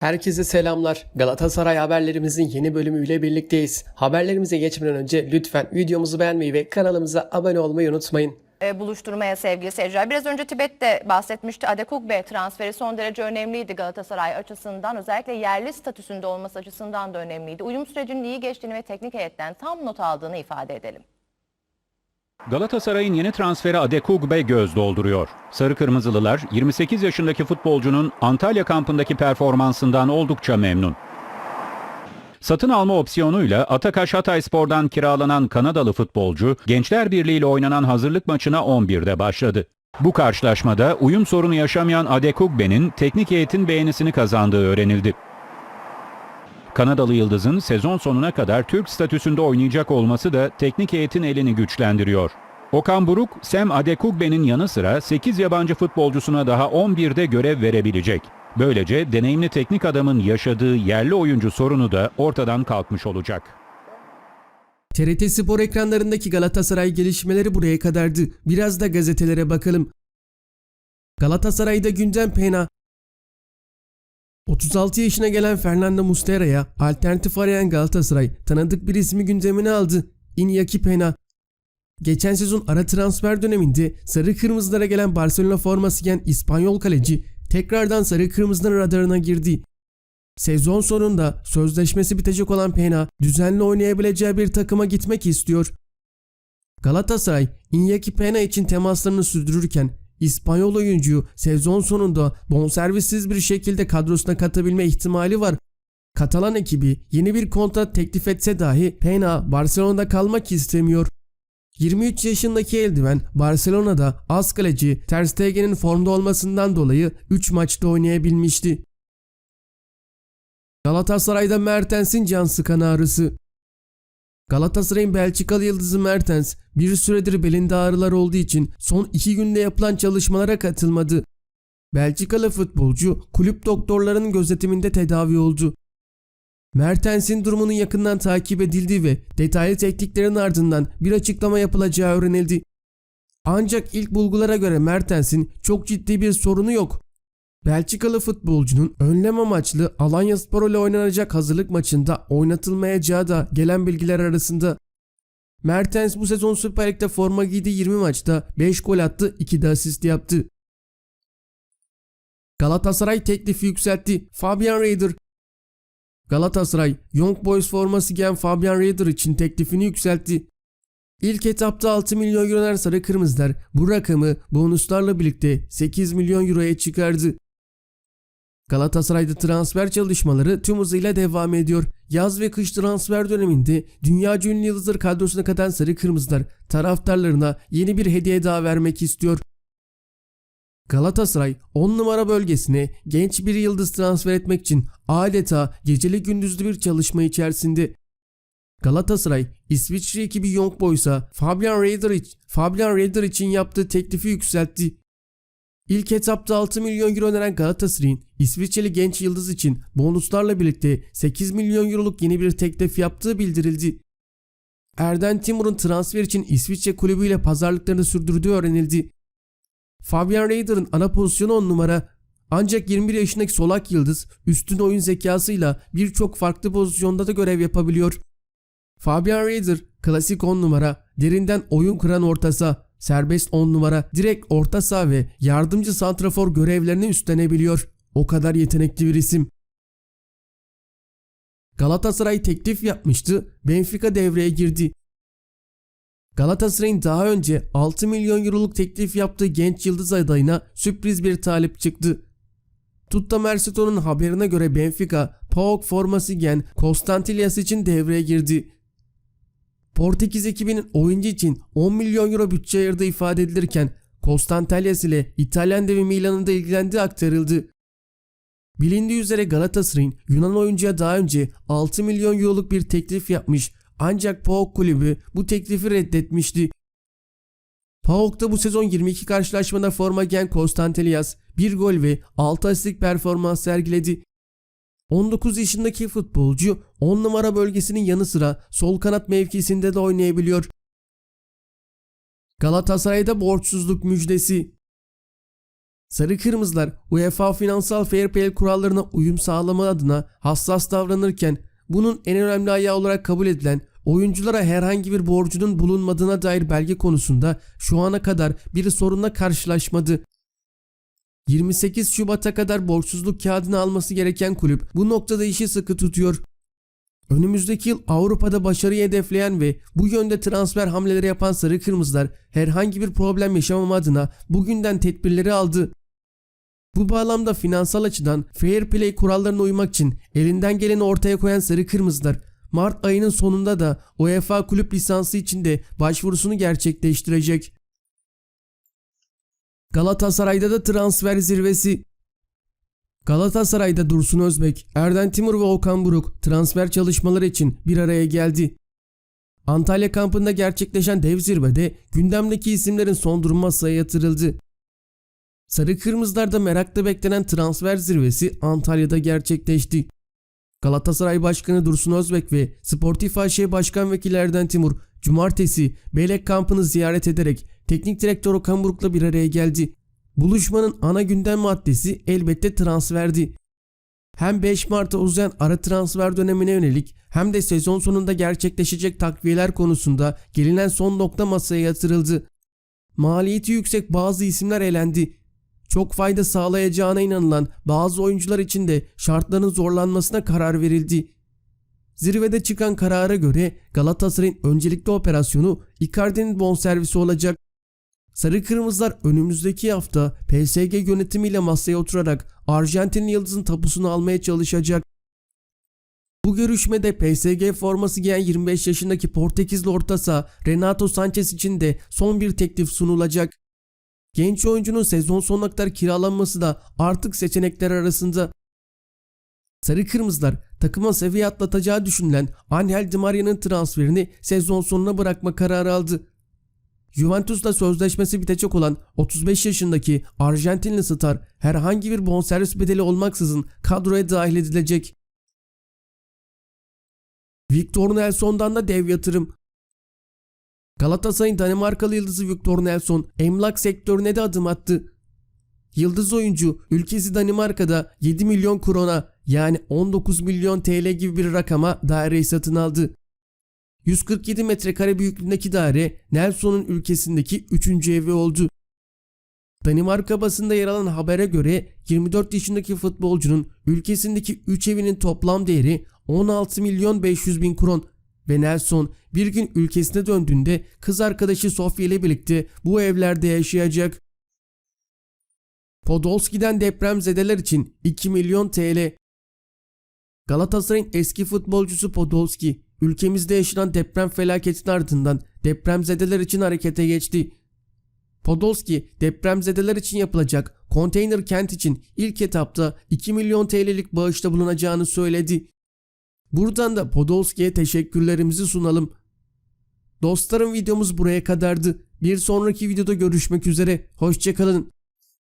Herkese selamlar. Galatasaray haberlerimizin yeni bölümüyle birlikteyiz. Haberlerimize geçmeden önce lütfen videomuzu beğenmeyi ve kanalımıza abone olmayı unutmayın. e, buluşturmaya sevgili seyirciler. Biraz önce Tibet'te bahsetmişti. Adekugbe transferi son derece önemliydi Galatasaray açısından. Özellikle yerli statüsünde olması açısından da önemliydi. Uyum sürecinin iyi geçtiğini ve teknik heyetten tam not aldığını ifade edelim. Galatasaray'ın yeni transferi Adekugbe göz dolduruyor. Sarı Kırmızılılar 28 yaşındaki futbolcunun Antalya kampındaki performansından oldukça memnun. Satın alma opsiyonuyla Atakaş Hatayspor'dan kiralanan Kanadalı futbolcu Gençler Birliği ile oynanan hazırlık maçına 11'de başladı. Bu karşılaşmada uyum sorunu yaşamayan Adekugbe'nin teknik heyetin beğenisini kazandığı öğrenildi. Kanadalı Yıldız'ın sezon sonuna kadar Türk statüsünde oynayacak olması da teknik heyetin elini güçlendiriyor. Okan Buruk, Sem Adekugbe'nin yanı sıra 8 yabancı futbolcusuna daha 11'de görev verebilecek. Böylece deneyimli teknik adamın yaşadığı yerli oyuncu sorunu da ortadan kalkmış olacak. TRT Spor ekranlarındaki Galatasaray gelişmeleri buraya kadardı. Biraz da gazetelere bakalım. Galatasaray'da gündem pena. 36 yaşına gelen Fernando Muslera'ya alternatif arayan Galatasaray tanıdık bir ismi gündemine aldı. Iñaki Pena. Geçen sezon ara transfer döneminde sarı kırmızılara gelen Barcelona forması giyen İspanyol kaleci tekrardan sarı kırmızıların radarına girdi. Sezon sonunda sözleşmesi bitecek olan Pena düzenli oynayabileceği bir takıma gitmek istiyor. Galatasaray Iñaki Pena için temaslarını sürdürürken İspanyol oyuncuyu sezon sonunda bonservissiz bir şekilde kadrosuna katabilme ihtimali var. Katalan ekibi yeni bir kontrat teklif etse dahi Pena Barcelona'da kalmak istemiyor. 23 yaşındaki eldiven Barcelona'da az kaleci Ter Stegen'in formda olmasından dolayı 3 maçta oynayabilmişti. Galatasaray'da Mertens'in can sıkan ağrısı. Galatasaray'ın Belçikalı yıldızı Mertens bir süredir belinde ağrılar olduğu için son iki günde yapılan çalışmalara katılmadı. Belçikalı futbolcu kulüp doktorlarının gözetiminde tedavi oldu. Mertens'in durumunun yakından takip edildiği ve detaylı tekniklerin ardından bir açıklama yapılacağı öğrenildi. Ancak ilk bulgulara göre Mertens'in çok ciddi bir sorunu yok. Belçikalı futbolcunun önlem amaçlı Alanya Spor ile oynanacak hazırlık maçında oynatılmayacağı da gelen bilgiler arasında. Mertens bu sezon Süper Lig'de forma giydi 20 maçta 5 gol attı 2 de asist yaptı. Galatasaray teklifi yükseltti. Fabian Raider Galatasaray Young Boys forması giyen Fabian Raider için teklifini yükseltti. İlk etapta 6 milyon euro sarı kırmızılar bu rakamı bonuslarla birlikte 8 milyon euroya çıkardı. Galatasaray'da transfer çalışmaları tüm hızıyla devam ediyor. Yaz ve kış transfer döneminde dünya ünlü yıldızlar kadrosuna katan sarı kırmızılar taraftarlarına yeni bir hediye daha vermek istiyor. Galatasaray 10 numara bölgesine genç bir yıldız transfer etmek için adeta geceli gündüzlü bir çalışma içerisinde. Galatasaray İsviçre ekibi Young Boys'a Fabian için, Fabian Raider için yaptığı teklifi yükseltti. İlk etapta 6 milyon euro öneren Galatasaray'ın İsviçreli genç yıldız için bonuslarla birlikte 8 milyon euroluk yeni bir teklif yaptığı bildirildi. Erden Timur'un transfer için İsviçre kulübüyle pazarlıklarını sürdürdüğü öğrenildi. Fabian Raider'ın ana pozisyonu 10 numara ancak 21 yaşındaki solak yıldız üstün oyun zekasıyla birçok farklı pozisyonda da görev yapabiliyor. Fabian Raider klasik 10 numara, derinden oyun kuran orta saha, serbest 10 numara, direkt orta saha ve yardımcı santrafor görevlerini üstlenebiliyor. O kadar yetenekli bir isim. Galatasaray teklif yapmıştı, Benfica devreye girdi. Galatasaray'ın daha önce 6 milyon euroluk teklif yaptığı genç yıldız adayına sürpriz bir talip çıktı. Tutta Mercato'nun haberine göre Benfica, PAOK forması giyen Konstantilias için devreye girdi. Portekiz ekibinin oyuncu için 10 milyon euro bütçe ayırdığı ifade edilirken Konstantelias ile İtalyan devi Milan'ın da ilgilendiği aktarıldı. Bilindiği üzere Galatasaray'ın Yunan oyuncuya daha önce 6 milyon euroluk bir teklif yapmış ancak PAOK kulübü bu teklifi reddetmişti. PAOK'ta bu sezon 22 karşılaşmada forma giyen Konstantelias 1 gol ve 6 asistlik performans sergiledi. 19 yaşındaki futbolcu 10 numara bölgesinin yanı sıra sol kanat mevkisinde de oynayabiliyor. Galatasaray'da borçsuzluk müjdesi. Sarı Kırmızılar UEFA finansal fair play kurallarına uyum sağlama adına hassas davranırken bunun en önemli ayağı olarak kabul edilen oyunculara herhangi bir borcunun bulunmadığına dair belge konusunda şu ana kadar bir sorunla karşılaşmadı. 28 Şubat'a kadar borçsuzluk kağıdını alması gereken kulüp bu noktada işi sıkı tutuyor. Önümüzdeki yıl Avrupa'da başarıyı hedefleyen ve bu yönde transfer hamleleri yapan Sarı Kırmızılar herhangi bir problem yaşamam adına bugünden tedbirleri aldı. Bu bağlamda finansal açıdan fair play kurallarına uymak için elinden geleni ortaya koyan Sarı Kırmızılar Mart ayının sonunda da UEFA kulüp lisansı için de başvurusunu gerçekleştirecek. Galatasaray'da da transfer zirvesi. Galatasaray'da Dursun Özbek, Erden Timur ve Okan Buruk transfer çalışmaları için bir araya geldi. Antalya kampında gerçekleşen dev zirvede gündemdeki isimlerin son durumu masaya yatırıldı. Sarı Kırmızılar'da merakla beklenen transfer zirvesi Antalya'da gerçekleşti. Galatasaray Başkanı Dursun Özbek ve Sportif AŞ Başkan Vekili Erden Timur cumartesi Belek kampını ziyaret ederek teknik direktör Okan Buruk'la bir araya geldi. Buluşmanın ana gündem maddesi elbette transferdi. Hem 5 Mart'a uzayan ara transfer dönemine yönelik hem de sezon sonunda gerçekleşecek takviyeler konusunda gelinen son nokta masaya yatırıldı. Maliyeti yüksek bazı isimler elendi. Çok fayda sağlayacağına inanılan bazı oyuncular için de şartların zorlanmasına karar verildi. Zirvede çıkan karara göre Galatasaray'ın öncelikli operasyonu Icardi'nin bonservisi olacak. Sarı Kırmızılar önümüzdeki hafta PSG yönetimiyle masaya oturarak Arjantin yıldızın tapusunu almaya çalışacak. Bu görüşmede PSG forması giyen 25 yaşındaki Portekizli orta saha Renato Sanchez için de son bir teklif sunulacak. Genç oyuncunun sezon sonuna kadar kiralanması da artık seçenekler arasında. Sarı Kırmızılar takıma seviye atlatacağı düşünülen Angel Di Maria'nın transferini sezon sonuna bırakma kararı aldı. Juventus'la sözleşmesi bitecek olan 35 yaşındaki Arjantinli star herhangi bir bonservis bedeli olmaksızın kadroya dahil edilecek. Victor Nelson'dan da dev yatırım. Galatasaray'ın Danimarkalı yıldızı Victor Nelson emlak sektörüne de adım attı. Yıldız oyuncu ülkesi Danimarka'da 7 milyon krona yani 19 milyon TL gibi bir rakama daireyi satın aldı. 147 metrekare büyüklüğündeki daire Nelson'un ülkesindeki 3. evi oldu. Danimarka basında yer alan habere göre 24 yaşındaki futbolcunun ülkesindeki 3 evinin toplam değeri 16 milyon 500 bin kron ve Nelson bir gün ülkesine döndüğünde kız arkadaşı Sofia ile birlikte bu evlerde yaşayacak. Podolski'den depremzedeler için 2 milyon TL. Galatasaray'ın eski futbolcusu Podolski ülkemizde yaşanan deprem felaketinin ardından depremzedeler için harekete geçti. Podolski depremzedeler için yapılacak konteyner kent için ilk etapta 2 milyon TL'lik bağışta bulunacağını söyledi. Buradan da Podolski'ye teşekkürlerimizi sunalım. Dostlarım videomuz buraya kadardı. Bir sonraki videoda görüşmek üzere. Hoşçakalın.